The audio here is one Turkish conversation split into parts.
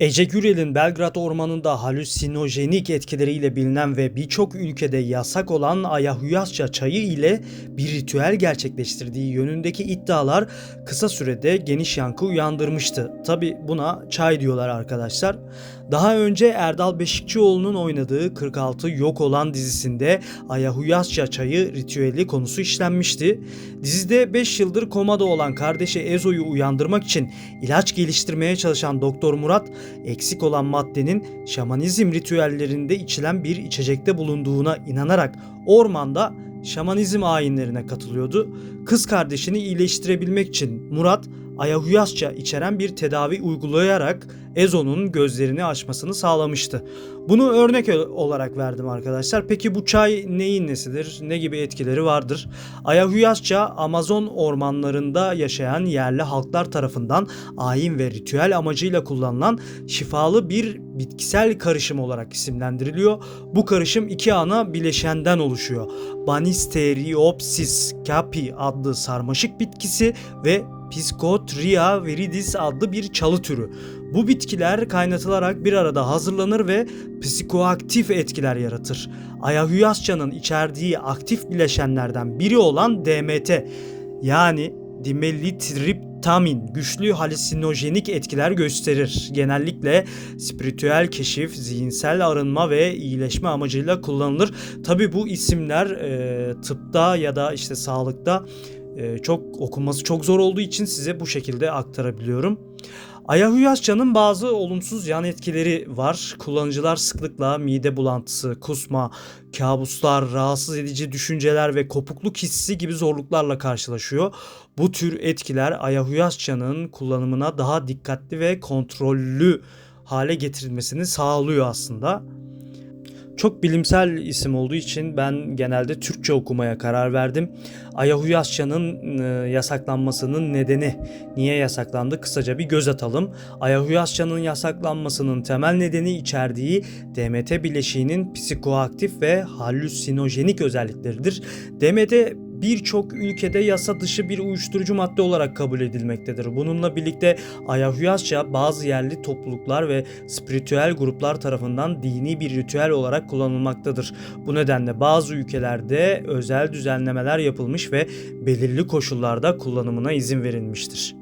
Ece Gürel'in Belgrad ormanında halüsinojenik etkileriyle bilinen ve birçok ülkede yasak olan ayahuasca çayı ile bir ritüel gerçekleştirdiği yönündeki iddialar kısa sürede geniş yankı uyandırmıştı. Tabi buna çay diyorlar arkadaşlar. Daha önce Erdal Beşikçioğlu'nun oynadığı 46 Yok Olan dizisinde ayahuasca çayı ritüeli konusu işlenmişti. Dizide 5 yıldır komada olan kardeşi Ezo'yu uyandırmak için ilaç geliştirmeye çalışan Doktor Murat eksik olan maddenin şamanizm ritüellerinde içilen bir içecekte bulunduğuna inanarak ormanda şamanizm ayinlerine katılıyordu. Kız kardeşini iyileştirebilmek için Murat ayahuasca içeren bir tedavi uygulayarak Ezo'nun gözlerini açmasını sağlamıştı. Bunu örnek olarak verdim arkadaşlar. Peki bu çay neyin nesidir? Ne gibi etkileri vardır? Ayahuasca Amazon ormanlarında yaşayan yerli halklar tarafından ayin ve ritüel amacıyla kullanılan şifalı bir bitkisel karışım olarak isimlendiriliyor. Bu karışım iki ana bileşenden oluşuyor. Banisteriopsis capi adlı sarmaşık bitkisi ve Piscotria viridis adlı bir çalı türü. Bu bitkiler kaynatılarak bir arada hazırlanır ve psikoaktif etkiler yaratır. Ayahuasca'nın içerdiği aktif bileşenlerden biri olan DMT yani dimelitriptamin güçlü halüsinojenik etkiler gösterir. Genellikle spiritüel keşif, zihinsel arınma ve iyileşme amacıyla kullanılır. Tabi bu isimler e, tıpta ya da işte sağlıkta çok okunması çok zor olduğu için size bu şekilde aktarabiliyorum. Ayahuasca'nın bazı olumsuz yan etkileri var. Kullanıcılar sıklıkla mide bulantısı, kusma, kabuslar, rahatsız edici düşünceler ve kopukluk hissi gibi zorluklarla karşılaşıyor. Bu tür etkiler ayahuasca'nın kullanımına daha dikkatli ve kontrollü hale getirilmesini sağlıyor aslında. Çok bilimsel isim olduğu için ben genelde Türkçe okumaya karar verdim. Ayahuasca'nın e, yasaklanmasının nedeni, niye yasaklandı kısaca bir göz atalım. Ayahuasca'nın yasaklanmasının temel nedeni içerdiği DMT bileşiğinin psikoaktif ve halüsinojenik özellikleridir. DMT birçok ülkede yasa dışı bir uyuşturucu madde olarak kabul edilmektedir. Bununla birlikte ayahuasca bazı yerli topluluklar ve spiritüel gruplar tarafından dini bir ritüel olarak kullanılmaktadır. Bu nedenle bazı ülkelerde özel düzenlemeler yapılmış ve belirli koşullarda kullanımına izin verilmiştir.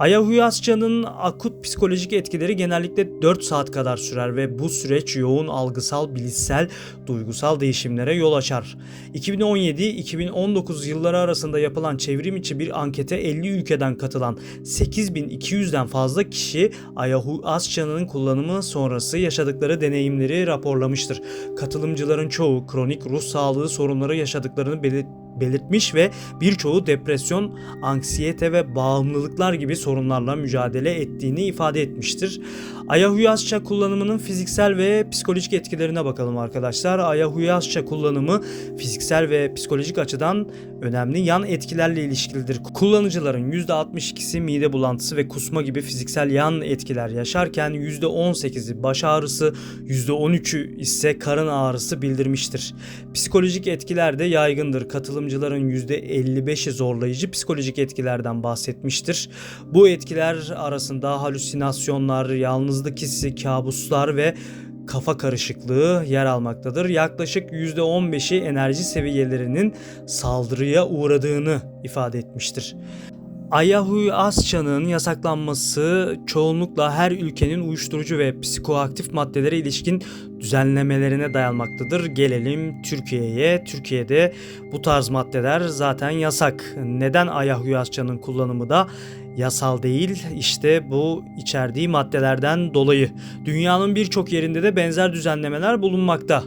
Ayahuasca'nın akut psikolojik etkileri genellikle 4 saat kadar sürer ve bu süreç yoğun algısal, bilişsel, duygusal değişimlere yol açar. 2017-2019 yılları arasında yapılan çevrim içi bir ankete 50 ülkeden katılan 8200'den fazla kişi Ayahuasca'nın kullanımı sonrası yaşadıkları deneyimleri raporlamıştır. Katılımcıların çoğu kronik ruh sağlığı sorunları yaşadıklarını belirtmiştir belirtmiş ve birçoğu depresyon, anksiyete ve bağımlılıklar gibi sorunlarla mücadele ettiğini ifade etmiştir. Ayahuasca kullanımının fiziksel ve psikolojik etkilerine bakalım arkadaşlar. Ayahuasca kullanımı fiziksel ve psikolojik açıdan önemli yan etkilerle ilişkilidir. Kullanıcıların %62'si mide bulantısı ve kusma gibi fiziksel yan etkiler yaşarken %18'i baş ağrısı, %13'ü ise karın ağrısı bildirmiştir. Psikolojik etkiler de yaygındır. Katılımcıların %55'i zorlayıcı psikolojik etkilerden bahsetmiştir. Bu etkiler arasında halüsinasyonlar, yalnızlık hissi, kabuslar ve kafa karışıklığı yer almaktadır. Yaklaşık %15'i enerji seviyelerinin saldırıya uğradığını ifade etmiştir. Ayahuasca'nın yasaklanması çoğunlukla her ülkenin uyuşturucu ve psikoaktif maddelere ilişkin düzenlemelerine dayanmaktadır. Gelelim Türkiye'ye. Türkiye'de bu tarz maddeler zaten yasak. Neden Ayahuasca'nın kullanımı da yasal değil. İşte bu içerdiği maddelerden dolayı. Dünyanın birçok yerinde de benzer düzenlemeler bulunmakta.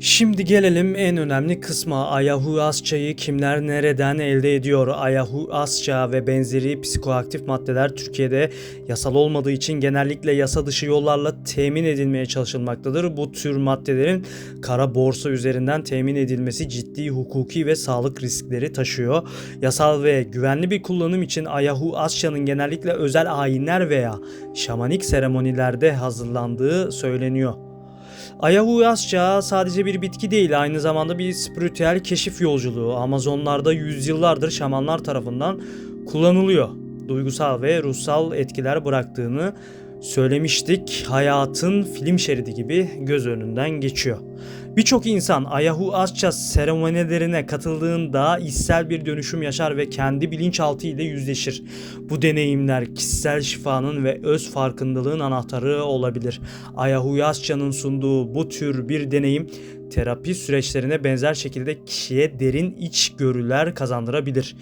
Şimdi gelelim en önemli kısma. Ayahuasca'yı kimler nereden elde ediyor? Ayahuasca ve benzeri psikoaktif maddeler Türkiye'de yasal olmadığı için genellikle yasa dışı yollarla temin edilmeye çalışılmaktadır. Bu tür maddelerin kara borsa üzerinden temin edilmesi ciddi hukuki ve sağlık riskleri taşıyor. Yasal ve güvenli bir kullanım için Ayahuasca'nın genellikle özel ayinler veya şamanik seremonilerde hazırlandığı söyleniyor. Ayahuasca sadece bir bitki değil aynı zamanda bir spiritüel keşif yolculuğu. Amazonlarda yüzyıllardır şamanlar tarafından kullanılıyor. Duygusal ve ruhsal etkiler bıraktığını Söylemiştik hayatın film şeridi gibi göz önünden geçiyor. Birçok insan Ayahuasca seremonilerine katıldığında içsel bir dönüşüm yaşar ve kendi bilinçaltı ile yüzleşir. Bu deneyimler kişisel şifanın ve öz farkındalığın anahtarı olabilir. Ayahuasca'nın sunduğu bu tür bir deneyim terapi süreçlerine benzer şekilde kişiye derin içgörüler kazandırabilir.